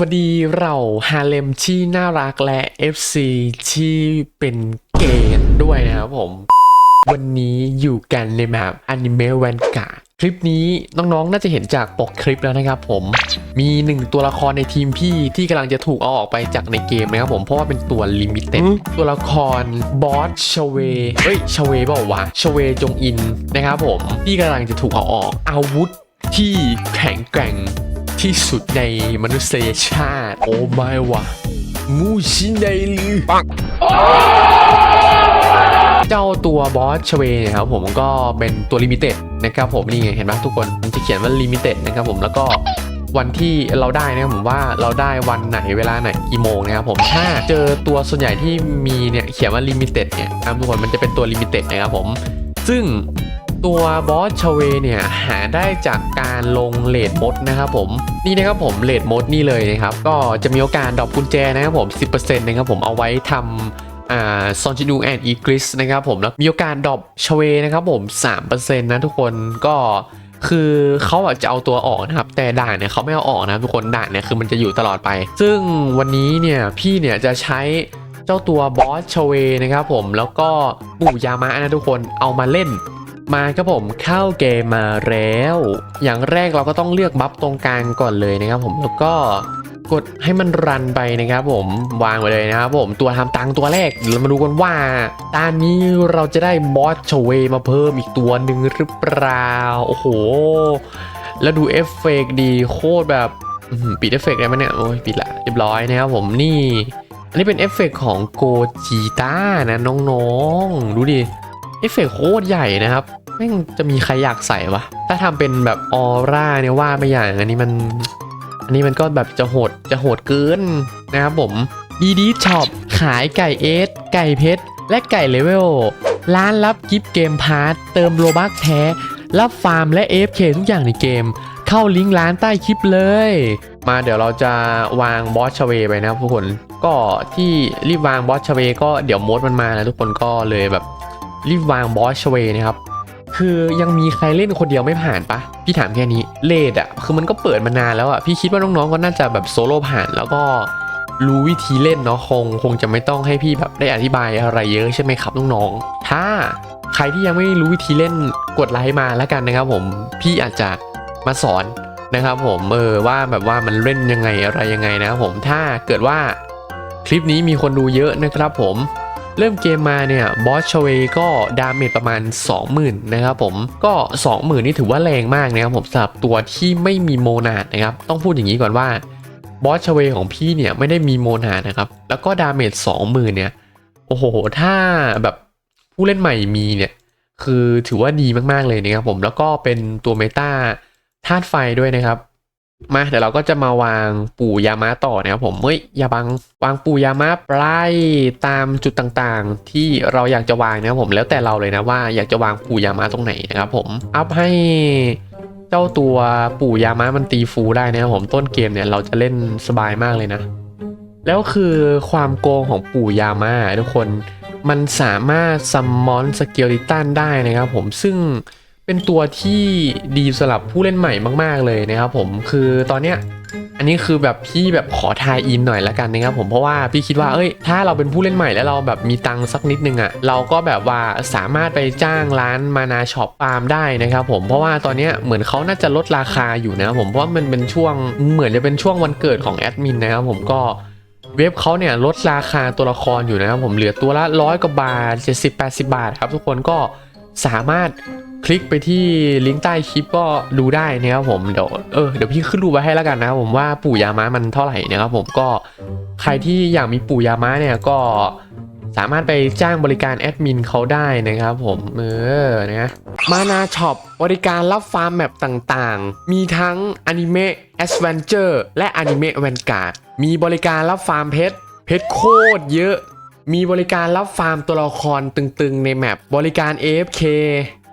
วัสดีเราฮาเลมที่น่ารักและ FC ที่เป็นเกย์ด้วยนะครับผม วันนี้อยู่กันในแบบอนิเมะแวนกาคลิปนี้น้องๆ น่าจะเห็นจากปกคลิปแล้วนะครับผม มีหนึ่งตัวละครในทีมพี่ที่กำลังจะถูกเอาออกไปจากในเกมนะครับผม เพราะว่าเป็นตัวลิมิเต็ด ตัวละครบอสชเวเฮ้ยชเวเปล่าวะชเวจงอินนะครับผมที่กำลังจะถูกเอาออกอาวุธที่แข็งแกร่ง ที่สุดในมนุษยชาติ โอ้ไม่วะมูชินไดลือเจ้าตัวบอสชเวเนี่ยครับผมก็เป็นตัวลิมิเต็ดนะครับผมนี่ไงเห็นไหมทุกคนมันจะเขียนว่าลิมิเต็ดนะครับผมแล้วก็วันที่เราได้นะครับผมว่าเราได้วันไหนเวลาไหนกี่โมงนะครับผมถ้าเจอตัวส่วนใหญ่ที่มีเนี่ยเขียนว่าลิมิเต็ดเนี่ยนะครับทุกคนมันจะเป็นตัวลิมิเต็ดนะครับผมซึ่ง ตัวบอสชเวเนี่ยหาได้จากการลงเลดมดนะครับผมนี่นะครับผมเลดมดนี่เลยนะครับก็จะมีโอกาสดรอปกุญแจนะครับผม 10%นะครับผมเอาไว้ทำซอนจินูแอนอีกริสนะครับผมแล้วมีโอกาสดรอปชเวนะครับผม3%นะทุกคนก็คือเขาอาจจะเอาตัวออกนะครับ แต่ด่านเนี่ยเขาไม่เอาออกนะทุกคนด่านเนี่ยคือมันจะอยู่ตลอดไป ซึ่งวันนี้เนี่ยพี่เนี่ยจะใช้เจ้าตัวบอสชเวนะครับผมแล้วก็ปู่ยามะนะทุกคนเอามาเล่น มาครับผมเข้าเกมมาแล้ว อย่างแรกเราก็ต้องเลือกบัฟตรงกลางก่อนเลยนะครับผมแล้วก็กดให้มันรันไปนะครับผมวางไว้เลยนะครับผมตัวทำตังตัวแรกเรามาดูกันว่าตอนนี้เราจะได้บอสชเวมาเพิ่มอีกตัวหนึ่งหรือเปล่าโอ้โห แล้วดูเอฟเฟกต์ดีโคตรแบบอื้อหือปิดเอฟเฟกได้ไหมเนี่ยโอ้ยปิดละเรียบร้อยนะครับผมนี่ อันนี้เป็นเอฟเฟกต์ของโกจิต้านะน้องๆ ดูดิ อฟเฟกโคตรใหญ่นะครับแม่งจะมีใครอยากใส่วะถ้าทำเป็นแบบออร่าเนี่ยว่าไม่อย่างอันนี้มัน อันนี้มันก็แบบจะโหดจะโหดเกินนะครับผมดีดีช็อปขายไก่เอสไก่เพชรและไก่เลเวลร้านรับกิฟต์เกมพาร์ทเติมโลบักแท้ รับฟาร์มและ AFK ทุกอย่างในเกม เข้าลิงก์ร้านใต้คลิปเลย มาเดี๋ยวเราจะวางบอสชเวไปนะครับทุกคน ก็ที่รีบวางบอสชเวก็เดี๋ยวมดมันมานะทุกคนก็เลยแบบ รีบวางบอสชเวนะครับคือยังมีใครเล่นคนเดียวไม่ผ่านปะพี่ถามแค่นี้เลดอะคือมันก็เปิดมานานแล้วอะพี่คิดว่าน้องๆก็น่าจะแบบโซโล่ผ่านแล้วก็รู้วิธีเล่นเนาะคงคงจะไม่ต้องให้พี่แบบได้อธิบายอะไรเยอะใช่ไหมครับน้องๆถ้าใครที่ยังไม่รู้วิธีเล่นกดไลค์มาแล้วกันนะครับผมพี่อาจจะมาสอนนะครับผมเออว่าแบบว่ามันเล่นยังไงอะไรยังไงนะครับผมถ้าเกิดว่าคลิปนี้มีคนดูเยอะนะครับผม เริ่มเกมมาเนี่ยบอสชเวก็ดาเมจประมาณ 20,000นะครับผมก็ 20,000 นี่ถือว่าแรงมากนะครับผมสำหรับตัวที่ไม่มีโมนาดนะครับต้องพูดอย่างนี้ก่อนว่าบอสชเวของพี่เนี่ยไม่ได้มีโมนาดนะครับแล้วก็ดาเมจ20,000เนี่ยโอ้โหถ้าแบบผู้เล่นใหม่มีเนี่ยคือถือว่าดีมากๆเลยนะครับผมแล้วก็เป็นตัวเมตาธาตุไฟด้วยนะครับ มาเดี๋ยวเราก็จะมาวางปู่ยามะต่อนะครับผมเฮ้ยอย่าบังวางปู่ยามะไล่ตามจุดต่างๆ ที่เราอยากจะวางนะครับผมแล้วแต่เราเลยนะว่าอยากจะวางปู่ยามะตรงไหนนะครับผมอัพให้เจ้าตัวปู่ยามะมันตีฟูได้นะครับผมต้นเกมเนี่ยเราจะเล่นสบายมากเลยนะ แล้วคือความโกงของปู่ยามะทุกคนมันสามารถซัมมอนสเกลิตันได้นะครับผมซึ่ง เป็นตัวที่ดีสำหรับผู้เล่นใหม่มากๆเลยนะครับผมคือตอนเนี้ยอันนี้คือแบบพี่แบบขอทายอินหน่อยละกันนะครับผมเพราะว่าพี่คิดว่าเอ้ยถ้าเราเป็นผู้เล่นใหม่แล้วเราแบบมีตังค์สักนิดนึงอะ่ะเราก็แบบว่าสามารถไปจ้างร้านมานาช็อปฟาร์มได้นะครับผมเพราะว่าตอนเนี้ยเหมือนเขาน่าจะลดราคาอยู่นะครับผมเพราะว่ามันเป็นช่วงเหมือนจะเป็นช่วงวันเกิดของแอดมินนะครับผมก็เว็บเขาเนี่ยลดราคาตัวละครอยู่นะครับผมเหลือตัวละร้อยกว่าบาท70-80บาทครับทุกคนก็ สามารถคลิกไปที่ลิงก์ใต้คลิปก็ดูได้นะครับผมเดี๋ยวเออเดี๋ยวพี่ขึ้นรูปไว้ให้แล้วกันนะครับผมว่าปู่ยามะมันเท่าไหร่นะครับผมก็ใครที่อยากมีปู่ยามะเนี่ยก็สามารถไปจ้างบริการแอดมินเขาได้นะครับผม เออนะมานาช็อปบริการรับฟาร์มแมปต่างๆ มีทั้งอนิเมะแอสเวนเจอร์และอนิเมะแวนการ์ดมีบริการรับฟาร์มเพชรเพชรโคตรเยอะ มีบริการรับฟาร์มตัวละครตึงๆในแมปบริการ AFK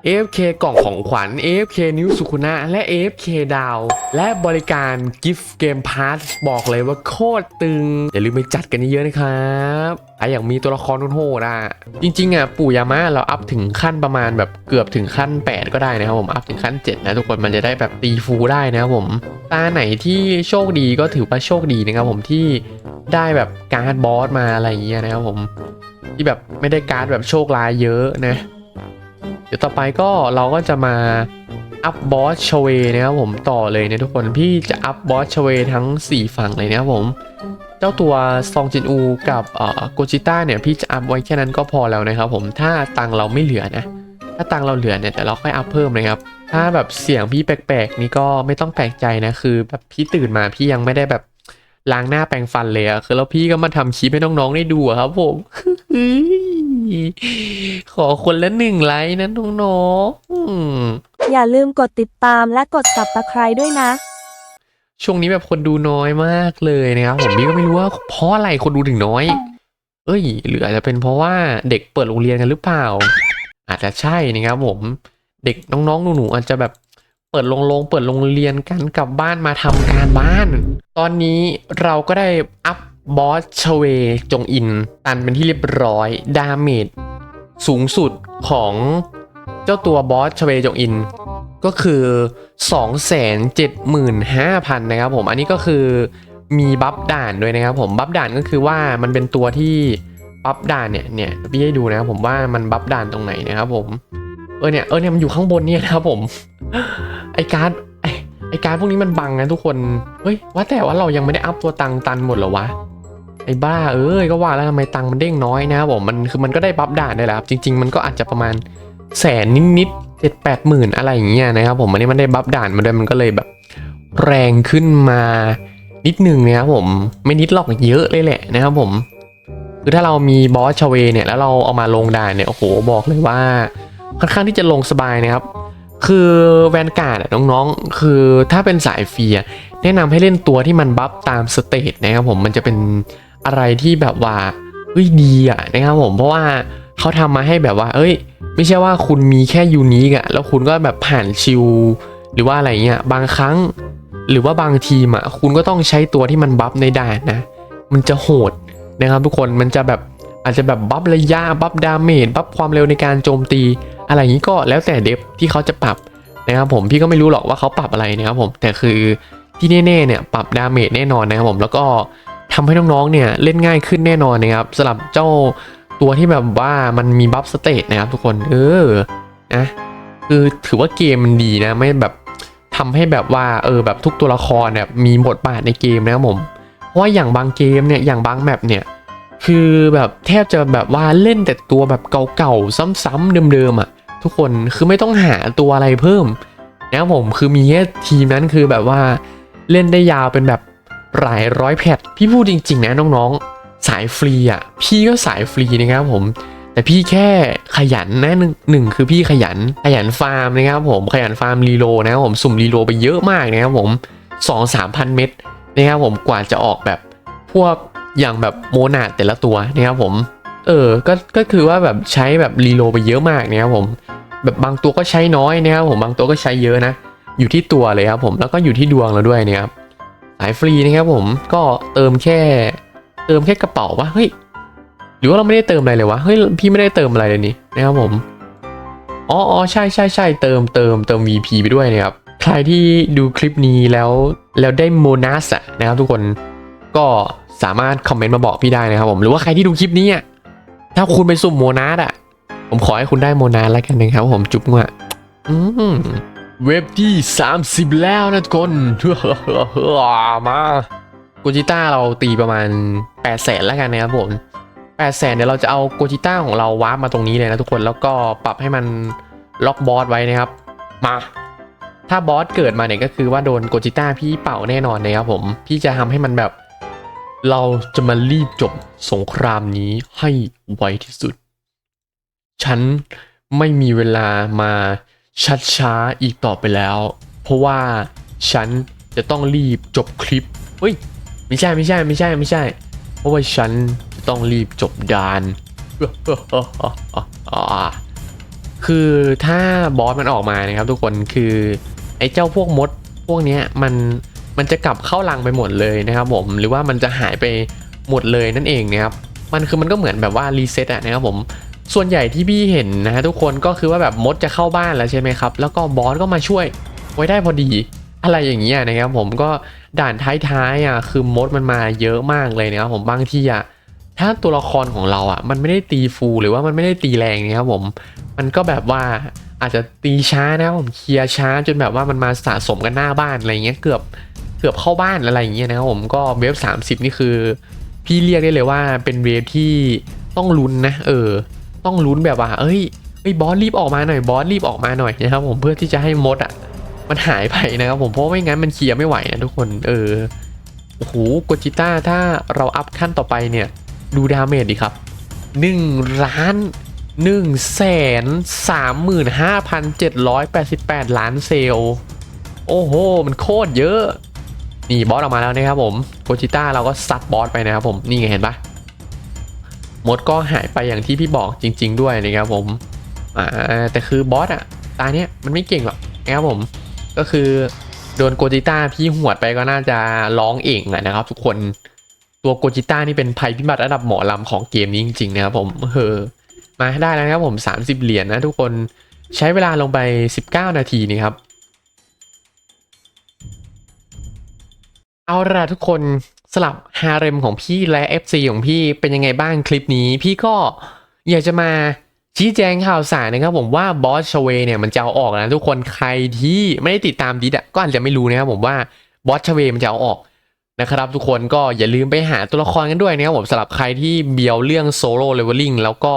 AFK กล่องของขวัญ AFK นิ้วสุขุนะและ AFK ดาว และบริการ Gift Game Pass บอกเลยว่าโคตรตึง อย่าลืมไปจัดกันเยอะๆนะครับไออย่างมีตัวละครโหดอะ จริงๆอะปู่ยาม่าเราอัพถึงขั้นประมาณแบบเกือบถึงขั้น 8 ก็ได้นะครับผม อัพถึงขั้น 7 นะทุกคนมันจะได้แบบตีฟูได้นะครับผม ตาไหนที่โชคดีก็ถือว่าโชคดีนะครับผมที่ได้แบบการ์ดบอสมาอะไรอย่างเงี้ยนะครับผม ที่แบบไม่ได้การ์ดแบบโชคร้ายเยอะนะ ดี๋ยวต่อไปก็เราก็จะมาอัพบอสชเวนะครับผมต่อเลยนะทุกคนพี่จะอัพบอสชเวทั้ง 4 ฝั่งเลยนะครับผม เจ้าตัวซองจินอูกับโกจิต้าเนี่ยพี่จะอัพไว้แค่นั้นก็พอแล้วนะครับผมถ้าตังเราไม่เหลือนะ ถ้าตังเราเหลือเนี่ยแต่เราค่อยอัพเพิ่มนะครับ ถ้าแบบเสียงพี่แปลกๆนี่ก็ไม่ต้องแปลกใจนะคือแบบพี่ตื่นมาพี่ยังไม่ได้แบบล้างหน้าแปรงฟันเลยอะคือแล้วพี่ก็มาทำคลิปให้น้องๆได้ดูอะครับผม ขอคนละหนึ่งไลค์นะน้องๆอืมอย่าลืมกดติดตามและกด subscribe ด้วยนะ ช่วงนี้แบบคนดูน้อยมากเลยนะครับผมพี่ก็ไม่รู้ว่าเพราะอะไรคนดูถึงน้อย เอ้ย หรืออาจจะเป็นเพราะว่าเด็กเปิดโรงเรียนกันหรือเปล่า อาจจะใช่นะครับผมเด็กน้องๆหนูๆอาจจะแบบเปิดโรงโรงเปิดโรงเรียนกันกลับบ้านมาทำการบ้าน ตอนนี้เราก็ได้อัพ บอสชเวจงอิน ตันเป็นที่เรียบร้อย ดาเมจสูงสุดของเจ้าตัวบอสชเวจงอิน ก็คือ 275,000 นะครับผม อันนี้ก็คือมีบัฟด่านด้วยนะครับผม บัฟด่านก็คือว่ามันเป็นตัวที่บัฟด่านเนี่ยเนี่ยพี่ให้ดูนะครับผมว่ามันบัฟด่านตรงไหนนะครับผม เออเนี่ยเออเนี่ยมันอยู่ข้างบนเนี่ยนะครับผม ไอการ์ดไอการ์ดพวกนี้มันบังนะทุกคน เฮ้ย ว่าแต่ว่าเรายังไม่ได้อัพตัวตังตันหมดหรอวะ ไอ้บ้าเอ้ยก็ว่าแล้วทำไมตังค์มันเด้งน้อยนะครับผมมันคือมันก็ได้บัฟด่านได้แหละครับจริง ๆ มันก็อาจจะประมาณแสนนิดๆเจ็ดแปดหมื่นอะไรอย่างเงี้ยนะครับผมอันนี้มันได้บัฟด่านมาด้วยมันก็เลยแบบ แรงขึ้นมานิดนึงนะครับผมไม่นิดหรอกเยอะเลยแหละนะครับผม คือถ้าเรามีบอสชเวเนี่ยแล้วเราเอามาลงด่านเนี่ยโอ้โหบอกเลยว่าค่อนข้างที่จะลงสบายนะครับ คือแวนการ์ดอะน้องๆ คือถ้าเป็นสายฟีอะแนะนำให้เล่นตัวที่มันบัฟตามสเตจนะครับผมมันจะเป็น อะไรที่แบบว่าเฮ้ยดีอะนะครับผมเพราะว่าเขาทำมาให้แบบว่า เอ้ย ไม่ใช่ว่าคุณมีแค่ยูนิคอะแล้วคุณก็แบบผ่านชิลหรือว่าอะไรเงี้ยบางครั้ง หรือว่าบางทีมอะคุณก็ต้องใช้ตัวที่มันบัฟในด่านนะ มันจะโหดนะครับทุกคนมันจะแบบอาจจะแบบบัฟระยะบัฟดาเมจบัฟความเร็วในการโจมตี อะไรอย่างนี้ก็แล้วแต่เดฟที่เขาจะปรับนะครับผมพี่ก็ไม่รู้หรอกว่าเขาปรับอะไรนะครับผมแต่คือที่แน่ๆเนี่ยปรับดาเมจแน่นอนนะครับผมแล้วก็ ทำให้น้องๆเนี่ยเล่นง่ายขึ้นแน่นอนนะครับสำหรับเจ้าตัวที่แบบว่ามันมีบัฟสเตตนะครับทุกคนเออนะคือถือว่าเกมมันดีนะไม่แบบทำให้แบบว่าเออแบบทุกตัวละครเนี่ยมีบทบาทในเกมนะครับผมเพราะว่าอย่างบางเกมเนี่ยอย่างบางแมปเนี่ยคือแบบแทบจะแบบว่าเล่นแต่ตัวแบบเก่าๆซ้ำๆเดิมๆอะทุกคนคือไม่ต้องหาตัวอะไรเพิ่มนะครับผมคือมีแค่ทีมนั้นคือแบบว่าเล่นได้ยาวเป็นแบบ หลายร้อยแพทพี่พูดจริง ๆ นะน้องๆ สายฟรีอะ พี่ก็สายฟรีนะครับผม แต่พี่แค่ขยันนะหนึ่งหนึ่งคือพี่ขยันขยันฟาร์มนะครับผมขยันฟาร์มรีโลนะครับผมสุ่มรีโลไปเยอะมากนะครับผมสองสามพันเม็ดนะครับผมกว่าจะออกแบบพวกอย่างแบบโมนาดแต่ละตัวนะครับผม เออ ก็ก็คือว่าแบบใช้แบบรีโลไปเยอะมากนะครับผม แบบบางตัวก็ใช้น้อยนะครับผมบางตัวก็ใช้เยอะนะ อยู่ที่ตัวเลยครับผมแล้วก็อยู่ที่ดวงเราด้วยนะครับ สายฟรีนะครับผมก็เติมแค่ เติมแค่กระเป๋าวะเฮ้ยหรือว่าเราไม่ได้เติมอะไรเลยวะเฮ้ยพี่ไม่ได้เติมอะไรเลยนี่นะครับผมอ๋ออ๋อใช่ใช่ใช่เติมเติมเติม VP ไปด้วยนะครับใครที่ดูคลิปนี้แล้วแล้วได้โมนัสอะนะครับทุกคนก็สามารถคอมเมนต์มาบอกพี่ได้นะครับผมหรือว่าใครที่ดูคลิปนี้อะถ้าคุณไปสุ่มโมนาสอะผมขอให้คุณได้โมนาสแล้วกันนะครับผมจุ๊บงะอืม เว็บที่ 30 แล้วนะทุกคนมาโกจิต้าเราตีประมาณ8แสนแล้วกันนะครับผม8แสนเดี๋ยวเราจะเอาโกจิต้าของเราวาร์ปมาตรงนี้เลยนะทุกคนแล้วก็ปรับให้มันล็อกบอสไว้นะครับ มา ถ้าบอสเกิดมาเนี่ยก็คือว่าโดนโกจิต้าพี่เป่าแน่นอนนะครับผม พี่จะทำให้มันแบบ เราจะมารีบจบสงครามนี้ให้ไวที่สุด ฉันไม่มีเวลามา ชัดช้าอีกต่อไปแล้ว เพราะว่าฉันจะต้องรีบจบคลิปเฮ้ยไม่ใช่ไม่ใช่ไม่ใช่ไม่ใช่ เพราะว่าฉันจะต้องรีบจบดาน คือถ้าบอสมันออกมานะครับทุกคนคือไอ้เจ้าพวกมดพวกเนี้ยมันมันจะกลับเข้ารังไปหมดเลยนะครับผมหรือว่ามันจะหายไปหมดเลยนั่นเองนะครับมันคือมันก็เหมือนแบบว่ารีเซ็ตอะนะครับผม ส่วนใหญ่ที่พี่เห็นนะฮะทุกคนก็คือว่าแบบมดจะเข้าบ้านแล้วใช่ไหมครับ แล้วก็บอสก็มาช่วยไว้ได้พอดี อะไรอย่างเงี้ยนะครับผมก็ด่านท้ายๆอะคือมดมันมาเยอะมากเลยนะครับผมบางที่อะถ้าตัวละครของเราอะ มันไม่ได้ตีฟูลหรือว่ามันไม่ได้ตีแรงนะครับผม มันก็แบบว่าอาจจะตีช้านะครับผมเคลียร์ช้าจนแบบว่ามันมาสะสมกันหน้าบ้านอะไรเงี้ยเกือบเกือบเข้าบ้านอะไรอย่างเงี้ยนะครับผมก็เวฟ30 นี่คือ พี่เรียกได้เลยว่าเป็นเวฟที่ต้องลุ้นนะ เออ ต้องลุ้นแบบว่า เอ้ยเอ้ยบอสรีบออกมาหน่อยบอสรีบออกมาหน่อยนะครับผมเพื่อที่จะให้มดอะ มันหายไปนะครับผมเพราะไม่งั้นมันเคลียร์ไม่ไหวนะทุกคนเออโอ้โหกจิต้าถ้าเราอัพขั้นต่อไปเนี่ย ดูดาเมจดิครับ1ล้าน1แสน35,788 ล้านเซลล์โอ้โห มันโคตรเยอะ นี่บอสออกมาแล้วนะครับผมโกจิต้าเราก็ซัดบอสไปนะครับผม นี่ไงเห็นปะ มดก็หายไปอย่างที่พี่บอกจริง ๆ ด้วยนะครับผมอ่าแต่คือบอสอะตาเนี้ยมันไม่เก่งหรอกนะครับผม ก็คือโดนโกจิต้าพี่หวดไปก็น่าจะร้องเองอะนะครับ ทุกคนตัวโกจิต้านี่เป็นภัยพิบัติระดับหมอลำของเกมนี้จริงๆนะครับผมเออมาได้แล้วนะครับผม 30 เหรียญนะทุกคนใช้เวลาลงไป 19 นาทีนี่ครับ เอาละทุกคน สลับฮาเร็มของพี่และ FC ของพี่เป็นยังไงบ้างคลิปนี้ พี่ก็อยากจะมาชี้แจงข่าวสารนะครับผมว่าบอสชเวเนี่ยมันจะเอาออกนะทุกคนใครที่ไม่ได้ติดตามดิดะก็อาจจะไม่รู้นะครับผมว่าบอสชเวมันจะเอาออกนะครับทุกคนก็อย่าลืมไปหาตัวละครกันด้วยนะครับผมสำหรับใครที่เบียวเรื่องโซโล่เลเวลลิ่งแล้วก็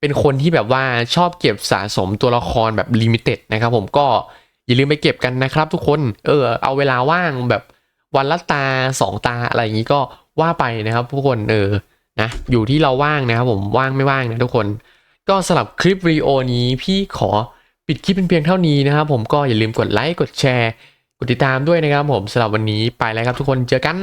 เป็นคนที่แบบว่าชอบเก็บสะสมตัวละครแบบลิมิเต็ดนะครับผมก็อย่าลืมไปเก็บกันนะครับทุกคนเออเอาเวลาว่างแบบ วันละตาสองตาอะไรอย่างนี้ก็ว่าไปนะครับทุกคนเออนะอยู่ที่เราว่างนะครับผมว่างไม่ว่างนะทุกคน ก็สำหรับคลิปวิดีโอนี้พี่ขอปิดคลิปเป็นเพียงเท่านี้นะครับผมก็อย่าลืมกดไลค์กดแชร์ กดติดตามด้วยนะครับผมสำหรับวันนี้ไปแล้วครับทุกคนเจอกัน